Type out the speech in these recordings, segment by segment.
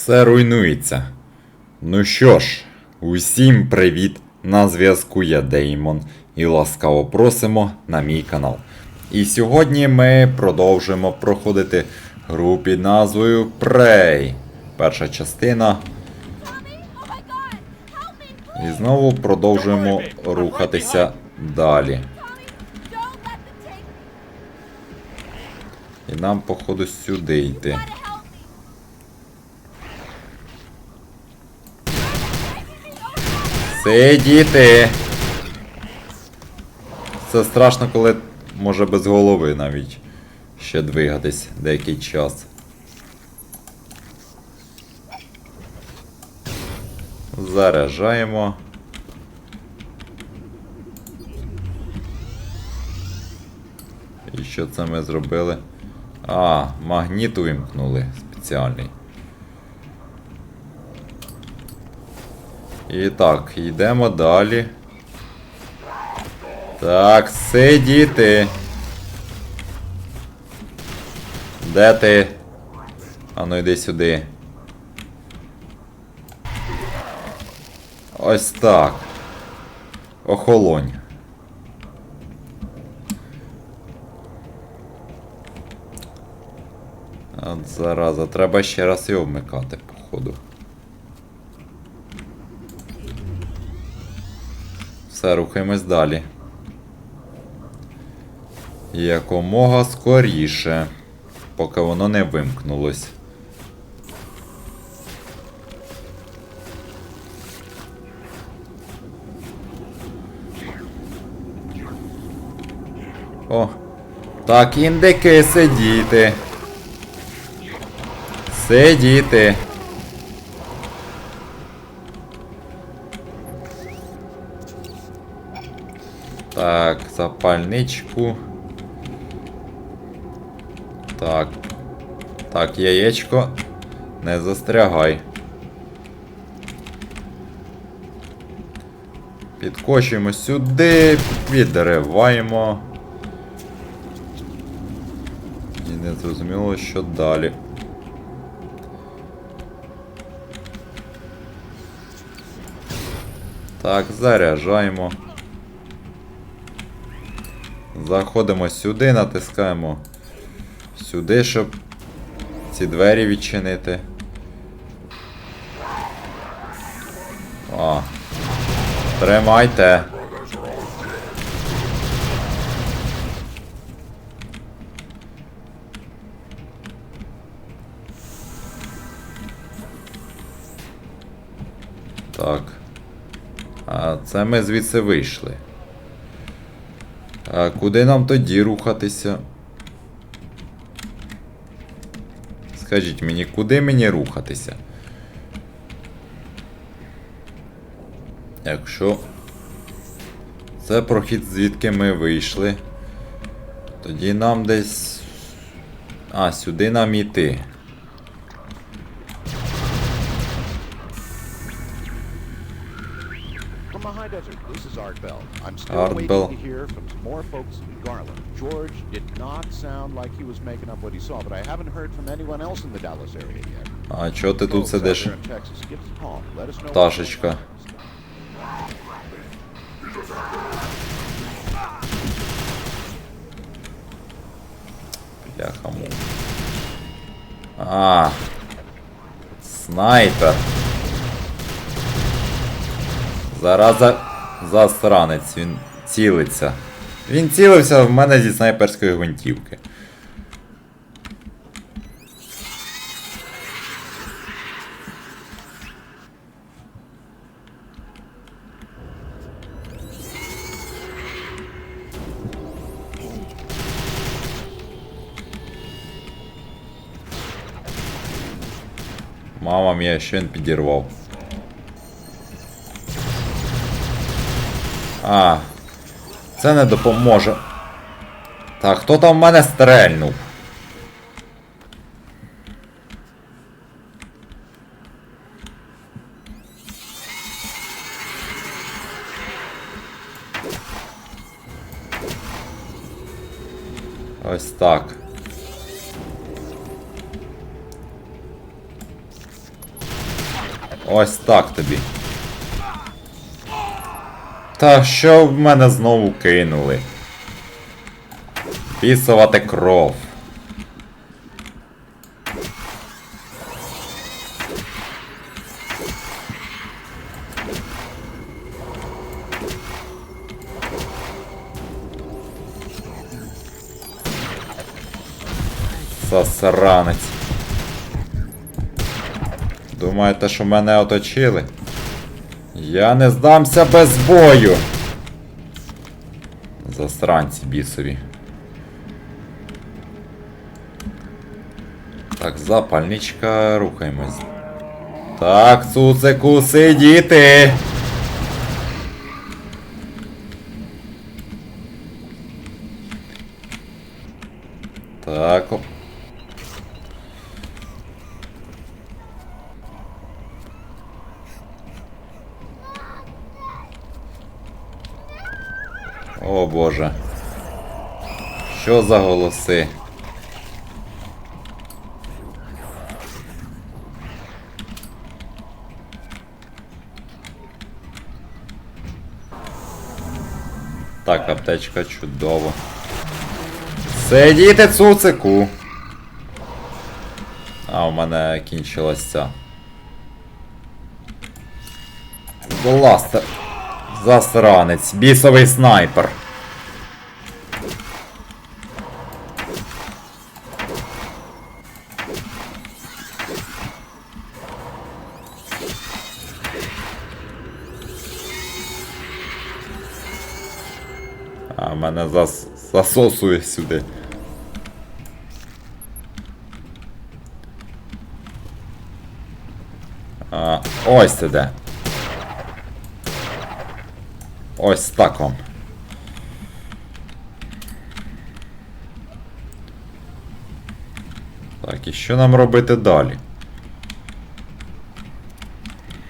Все руйнується. Ну що ж, усім привіт! На зв'язку я Деймон і ласкаво просимо на мій канал. І сьогодні ми продовжуємо проходити гру під назвою Prey. Перша частина. І знову продовжуємо рухатися далі. І нам, походу, сюди йти. Сидіти. Це страшно, коли може без голови навіть ще двигатись деякий час. Заряджаємо. І що це ми зробили? А, магніт увімкнули спеціальний. І так, йдемо далі. Так, сидіти. Де ти? А ну йди сюди. Ось так. Охолонь. От зараза, треба ще раз його вмикати, походу. Все, рухаємось далі. Якомога скоріше, поки воно не вимкнулось. О! Так, індики, сидіти. Сидіти. Так, запальничку. Так. Так, яєчко. Не застрягай. Підкочуємо сюди, підриваємо. І не зрозуміло, що далі. Так, заряджаємо. Заходимо сюди, натискаємо сюди, щоб ці двері відчинити. А. Тримайте. Так. А це ми звідси вийшли. А куди нам тоді рухатися? Скажіть мені, куди мені рухатися? Якщо це прохід, звідки ми вийшли, тоді нам десь. А, сюди нам іти. Art Bell. I'm still Art waiting Bell. to hear from some more folks in Garland. George did not sound like he was making up what he saw, but I haven't heard from anyone else in the Dallas area yet. А чого ти тут сидиш? Пташечка. Бляха му. А. Снайпер. Зараза засранець, він цілиться. Він цілився в мене зі снайперської гвинтівки. Мама мія, що він підірвав. А. Це не допоможе. Так, хто там в мене стрельнув? Ось так. Ось так тобі. Та що в мене знову кинули? Пісувати кров. Засранець. Думаєте, що мене оточили? Я не здамся без бою. Засранці бісові. Так, запальничка, рухаємось. Так, цуцику, сидіти! Так. оп. О боже. Що за голоси? Так, аптечка чудово. Сидіти цуцику. А, у мене кінчилась ця. Бластер. Засранець. Бісовий снайпер. А мене зас... засосує сюди. А, ось це де. Ось так вам. Так, і що нам робити далі?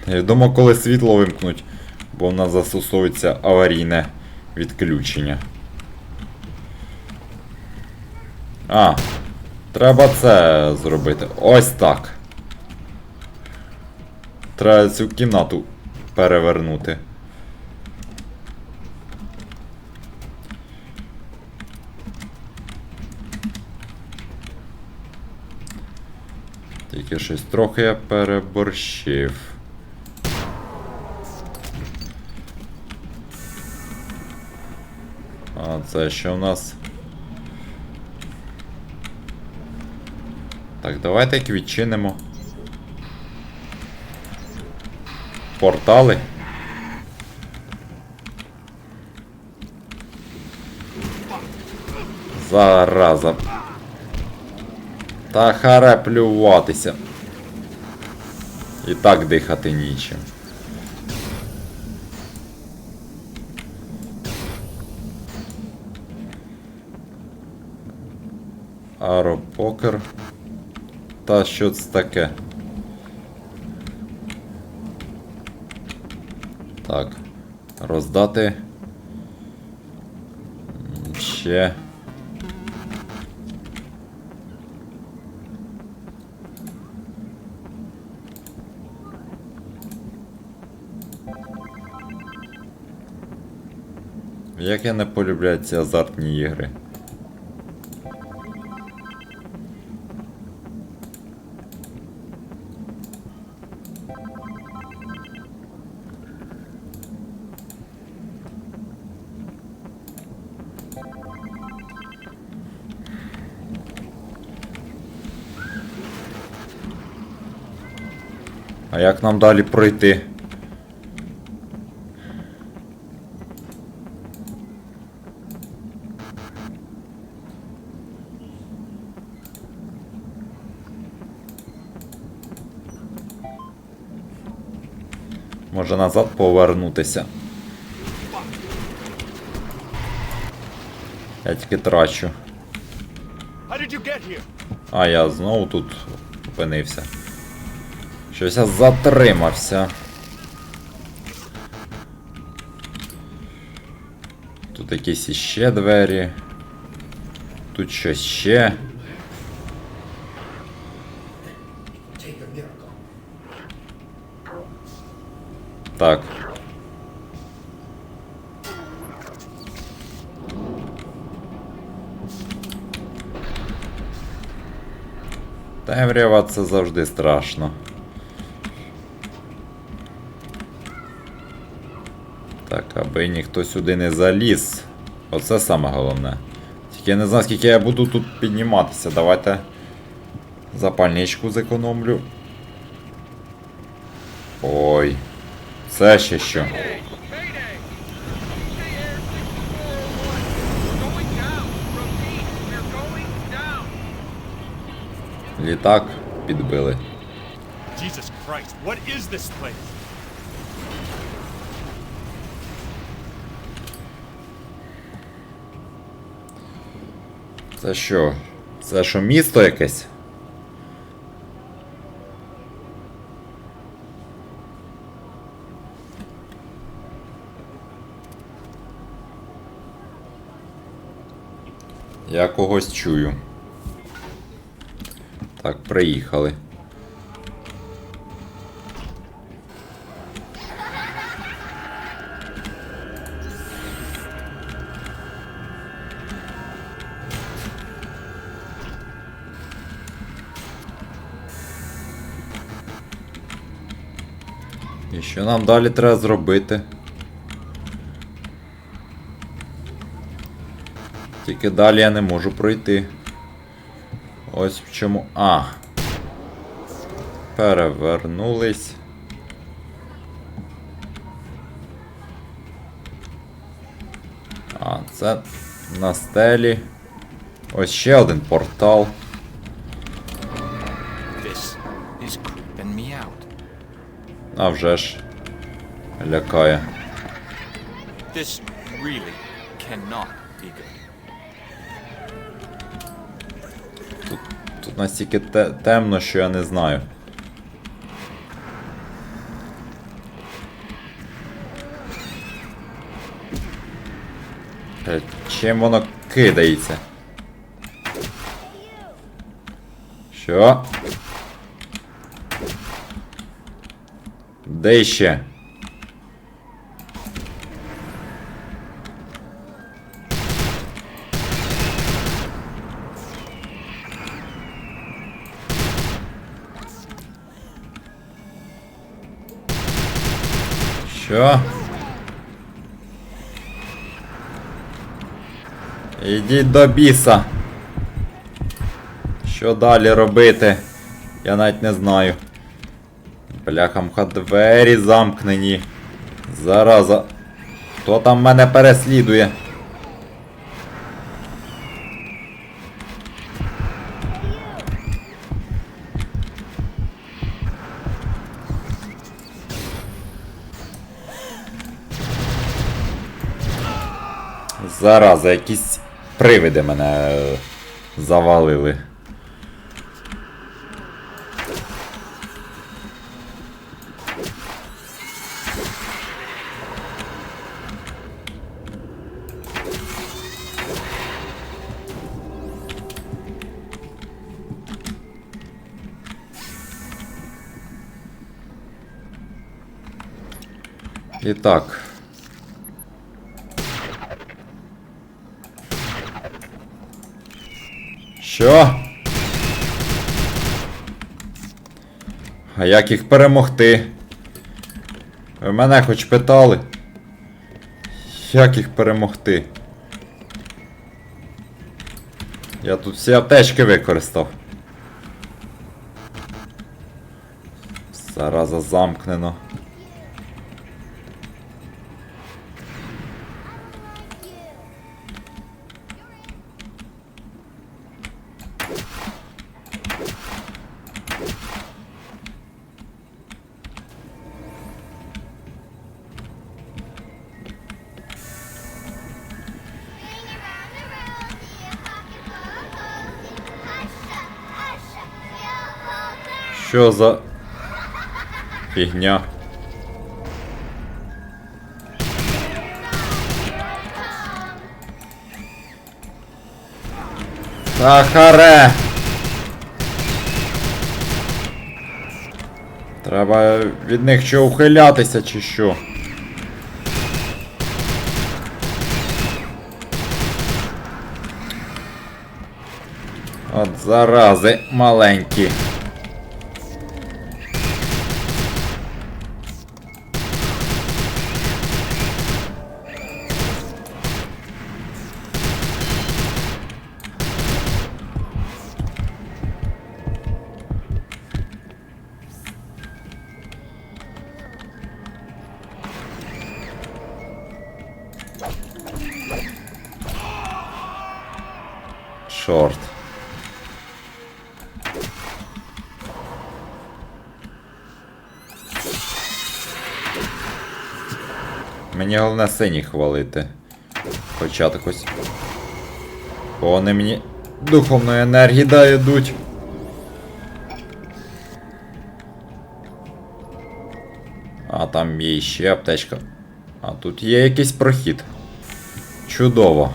Я думаю, коли світло вимкнуть, бо в нас застосовується аварійне відключення. А, треба це зробити. Ось так. Треба цю кімнату перевернути. Тільки щось трохи я переборщив. А це що в нас? Так, давайте їх відчинимо. Портали. Зараза. Та харе плюватися. І так дихати нічим. Аропокер. Та що це таке? Так. Роздати. Ще. Як я не полюбляю ці азартні ігри. А як нам далі пройти? Може назад повернутися. Я тільки трачу. А, я знову тут опинився. Щось я затримався. Тут якісь іще двері. Тут щось ще. Так. Темрява це завжди страшно. Так, аби ніхто сюди не заліз. Оце саме головне. Тільки я не знаю, скільки я буду тут підніматися. Давайте запальничку зекономлю. Ой. Це ще що. Mayday! Mayday! Stay air 6401. We're going down. Repeat, we're going down. Літак підбили. Jesus Christ, what is this place? Це що? Це що місто якесь? Я когось чую. Так, приїхали. І що нам далі треба зробити? Тільки далі я не можу пройти. Ось в чому. А. Перевернулись. А, це на стелі. Ось ще один портал. А вже ж. Лякає. This really cannot be good. Тут настільки те- темно, що я не знаю. Е, Чим воно кидається? Що? Де ще? Що? Ідіть до біса. Що далі робити? Я навіть не знаю. Бляхамха двері замкнені. Зараза. Хто там мене переслідує? Зараза, якісь привиди мене завалили. Так. Що? А як їх перемогти? Ви мене хоч питали? Як їх перемогти? Я тут всі аптечки використав. Зараза замкнено. Що за фігня? Та харе! Треба від них що ухилятися чи що. От зарази маленькі. Чорт. Мені головне синіх хвалити. Хоча так ось. Бо вони мені духовної енергії дають. А там є ще аптечка. А тут є якийсь прохід. Чудово.